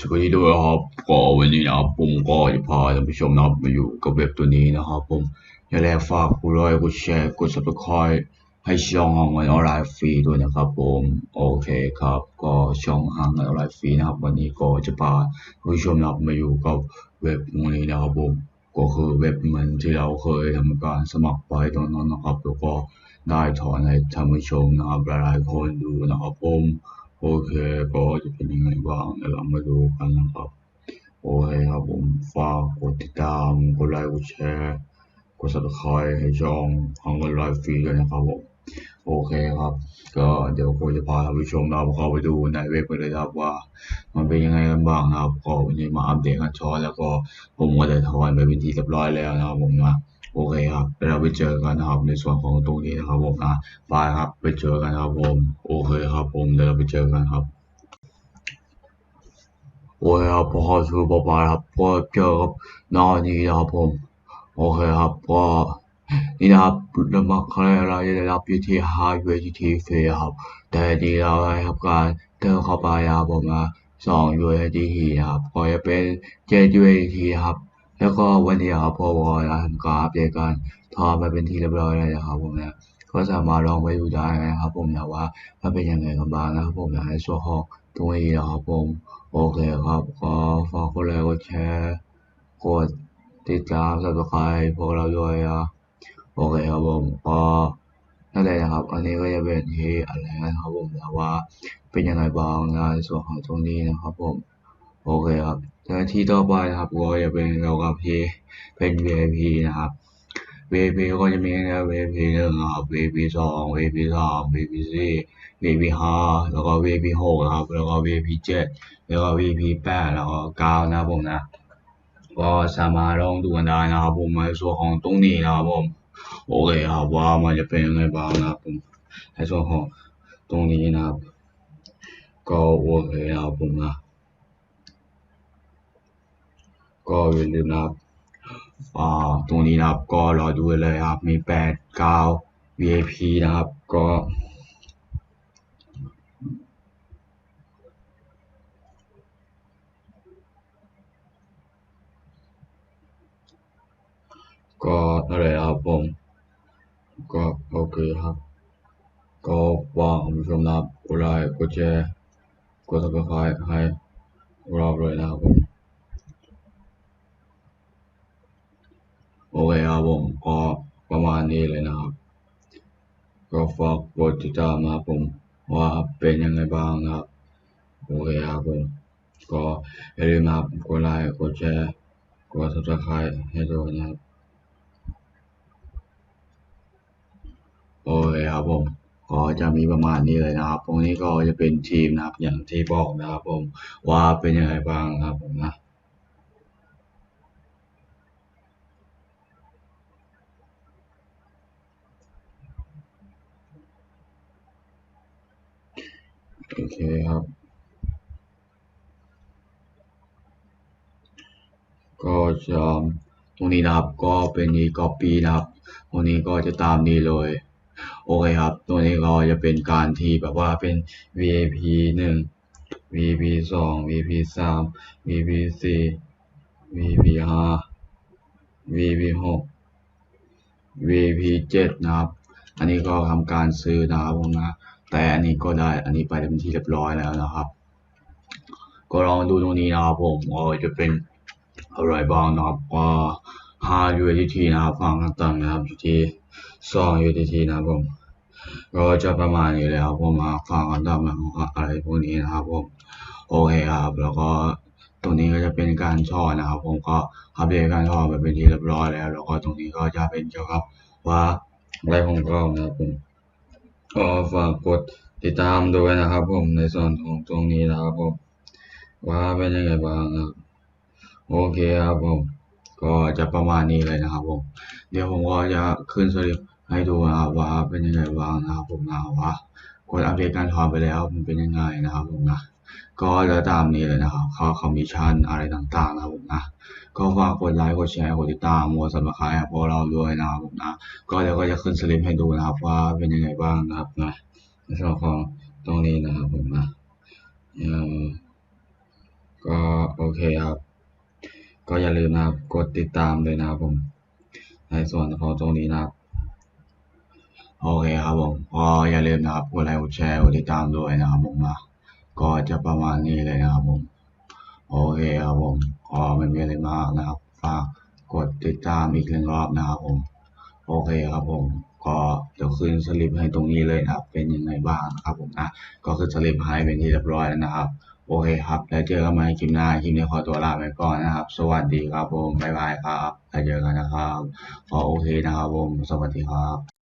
สวัสดีด้วยครับก็วันนี้นะครับผมก็จะพาท่านผู้ชมนะครับมาอยู่กับเว็บตัวนี้นะครับผมอย่าลืมฝากกดไลค์กดแชร์กด subscribe ให้ช่องห้องเงินออนไลน์ฟรีด้วยนะครับผมโอเคครับ ก็ช่องห้างเงินออนไลน์ฟรีนะครับ วันนี้ก็จะพาท่านผู้ชมนะครับมาอยู่กับเว็บตรงนี้นะครับผมก็คือเว็บเหมือนที่เราเคยทำการสมัครไปตอนนั้นนะครับแล้วก็ได้ถอนให้ท่านผู้ชมนะครับหลายๆคนดูนะครับผม โอเคก็จะเป็นยังไงบ้างเดี๋ยวเรามาดูกันนะครับ โอเคครับผมฝากกดติดตาม กดไลค์ กดแชร์ กด subscribe ให้ช่องทางออนไลน์ฟรีด้วยนะครับผมโอเคครับ ก็เดี๋ยวผมจะพาท่านผู้ชมเราเข้าไปดูในเว็บเลยครับว่า มันเป็นยังไงกันบ้างนะครับ ก็วันนี้มาอัปเดตกันช้อนแล้วก็ผมก็ได้ถอนไปเป็นที่เรียบร้อยแล้วนะครับผมนะ โอเคครับเดี๋ยวเราไปเจอกันนะครับในส่วนของตรงนี้นะครับผมนะไปครับไปเจอกันครับผมโอเคครับผมเดี๋ยวเราไปเจอกันครับโอเคครับพอชูบายครับพอเจอกับน้านี้นะครับผมโอเคครับก็นี่นะครับเรามาใครเราจะได้รับยูที่ Hardware GT ฟรีครับ แต่ดีเราได้ครับการเติมเข้าไปนะครับผมนะสอง USDT นะครับก็จะเป็น7 USDT นะครับ แล้วก็วันนี้ครับพอวอนะทำการอัปเดตการทอมาเป็นที่เรียบร้อยแล้วนะครับผมนะก็สามารถลองไปดูได้นะครับ ผมนะว่ามันเป็นยังไงกันบ้างนะครับผมนะในส่วนของตรงนี้นะครับผมโอเคครับ ก็ฝากกดไลค์กดแชร์กดติดตาม subscribe พวกเราด้วยนะโอเคครับผมก็นั่นแหละนะครับ อันนี้ก็จะเป็นที่อะไรนะครับผมแต่ว่าเป็นยังไงบ้างในส่วนของตรงนี้นะครับผม โอเคครับ แล้วที่ต่อไปนะครับก็จะเป็นเรากับที่เป็น VIP นะครับ VIP ก็จะมีแค่ VIP หนึ่งนะครับ VIP สอง VIP สาม VIP สี่ VIP ห้าแล้วก็ VIP หกนะครับ แล้วก็ VIP เจ็ดแล้วก็ VIP แปดแล้วก็เก้านะผมนะ ก็สามารถลองดูกันได้นะครับผมในส่วนของตรงนี้นะครับผมโอเคครับว่ามันจะเป็นยังไงบ้างนะครับผมในส่วนของตรงนี้นะครับ ก็โอเคนะครับผมนะ ก็อย่าลืมนะครับอ่าตรงนี้นะครับก็รอดูเลยครับ มีแปดเก้า VIP นะครับ ก็ก็นั่นแหละครับผมก็โอเคครับ ก็วางผู้ชมนะครับกดไลค์กดแชร์กด subscribe ให้เราเลยนะครับผม โอเคครับผมก็ประมาณนี้เลยนะครับ ก็ฝากกดติดตามนะผมว่าเป็นยังไงบ้างนะครับโอเคครับผมก็อย่าลืมนะครับกดไลค์กดแชร์กด subscribe ให้ด้วยนะครับโอเคครับผมก็จะมีประมาณนี้เลยนะครับ ตรงนี้ก็จะเป็นทีมนะครับ อย่างที่บอกนะครับ ผมว่าเป็นยังไงบ้างครับผมนะ เคครับ ก็จะตรงนี้นะครับก็เป็นอีกอปีนะครับตรงนี้ก็จะตามนี้เลยโอเคครับ ตัวนี้ก็จะเป็นการที่แบบว่าเป็น VIP หนึ่ง VIP สอง VIP สาม VIP สี่ VIP ห้า VIP หก VIP เจ็ดนะครับ อันนี้ก็ทำการซื้อนะครับผมนะ แต่อันนี้ก็ได้อันนี้ไปเป็นที่เรียบร้อยแล้วนะครับ ก็ลองดูตรงนี้นะครับผมก็จะเป็นอะไรบ้างนะครับก็5 USDT นะครับฝั่งต่างนะครับอยู่ที่2 USDT นะครับผมก็จะประมาณนี้เลยครับผมมาฟังกันต่อมาของอะไรพวกนี้นะครับผมโอเคครับ แล้วก็ตรงนี้ก็จะเป็นการช่อนะครับ ผมก็อัปเดตการช่อไปเป็นที่เรียบร้อยแล้ว แล้วก็ตรงนี้ก็จะเป็นเกี่ยวกับว่าอะไรของเรานะครับผม ก็ฝากกดติดตามด้วยนะครับ ผมในส่วนของตรงนี้นะครับผมว่าเป็นยังไงบ้างครับโอเคครับผม ก็จะประมาณนี้เลยนะครับ ผม เดี๋ยวผมก็จะขึ้นสลิปให้ดูนะครับว่าเป็นยังไงบ้างนะครับผมนะว่า กดอัปเดตการถอนไปแล้วมันเป็นยังไงนะครับผมนะก็จะตามนี้เลยนะครับข้อคอมมิชชั่นอะไรต่างๆนะครับผมนะก็ฝากกดไลค์กดแชร์กดติดตามกดซับสไครต์พวกเราด้วยนะครับผมนะก็เดี๋ยวก็จะขึ้นสลิปให้ดูนะครับ ว่าเป็นยังไงบ้างนะครับนะในส่วนของตรงนี้นะครับผมนะเอ่อก็เคครับ ก็อย่าลืมนะครับกดติดตามด้วยนะครับผม ในส่วนของตรงนี้นะครับ โอเคครับผมก็อย่าลืมนะครับกดไลค์กดแชร์กดติดตามด้วยนะครับผมนะก็จะประมาณนี้เลยนะครับผมโอเคครับผมก็ไม่มีอะไรมากนะครับฝากกดติดตามอีกหนึ่งรอบนะครับผมโอเคครับผมก็เดี๋ยวขึ้นสลิปให้ตรงนี้เลยนะครับ เป็นยังไงบ้างนะครับผมนะก็ขึ้นสลิปให้เป็นที่เรียบร้อยแล้วนะครับ โอเคครับแล้วเจอกันใหม่คลิปหน้าคลิปนี้ขอตัวลาไปก่อนนะครับ สวัสดีครับผมบ๊ายบายครับแล้วเจอกันนะครับขอโอเคนะครับผมสวัสดีครับ